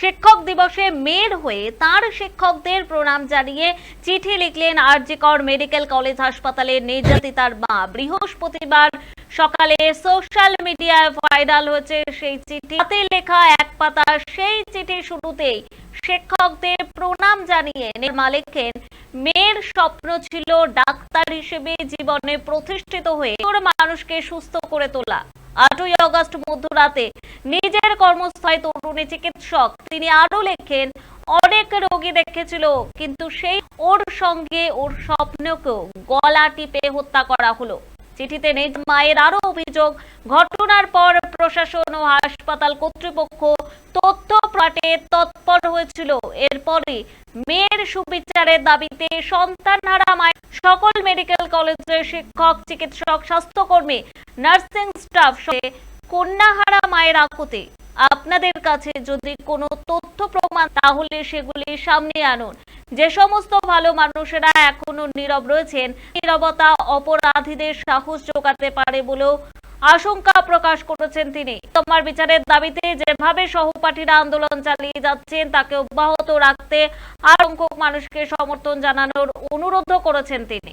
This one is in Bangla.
শিক্ষক দিবসে মেয়ের হয়ে তার শিক্ষকদের প্রণাম জানিয়ে চিঠি লিখলেন আরজিকর মেডিকেল কলেজ হাসপাতালের নির্যাতিতার মা। বৃহস্পতিবার সকালে সোশ্যাল মিডিয়ায় ভাইরাল হয়েছে সেই চিঠি। হাতে লেখা এক পাতা, সেই চিঠি শুরুতেই শিক্ষকদের প্রণাম জানিয়ে নির্মা লেখেন, মেয়ের স্বপ্ন ছিল ডাক্তার হিসেবে জীবনে প্রতিষ্ঠিত হয়ে মানুষকে সুস্থ করে তোলা। আটই অগস্ট মধ্যরাতে নিজের কর্মস্থায় তরুণী চিকিৎসক, তিনি আরও লেখেন, অনেক রোগী দেখেছিল, কিন্তু সেই ওর সঙ্গে ওর স্বপ্নকেও গলা টিপে হত্যা করা হলো। চিঠিতে নিজ মায়ের আরও অভিযোগ, ঘটনার পর প্রশাসন ও হাসপাতাল কর্তৃপক্ষ তথ্য পাঠে তৎপর হয়েছিল। এরপরে মেয়ের সুবিচারের দাবিতে সন্তানহারা মায়ের সকল মেডিকেল কলেজের শিক্ষক, চিকিৎসক, স্বাস্থ্যকর্মী, নার্সিং স্টাফ সঙ্গে কন্যাহারা মায়ের আকুতি। আপনাদের কাছে যদি কোনো তথ্য প্রমাণ, তাহলে সেগুলি সামনে আনুন। যে সমস্ত ভালো মানুষেরা এখনও নীরব রয়েছেন, নীরবতা অপরাধীদের সাহস জোগাতে পারে বলেও আশঙ্কা প্রকাশ করেছেন তিনি। তোমার বিচারের দাবিতে যেভাবে সহপাঠীরা আন্দোলন চালিয়ে যাচ্ছেন, তাকে অব্যাহত রাখতে আর মানুষকে সমর্থন জানানোর অনুরোধ করেছেন তিনি।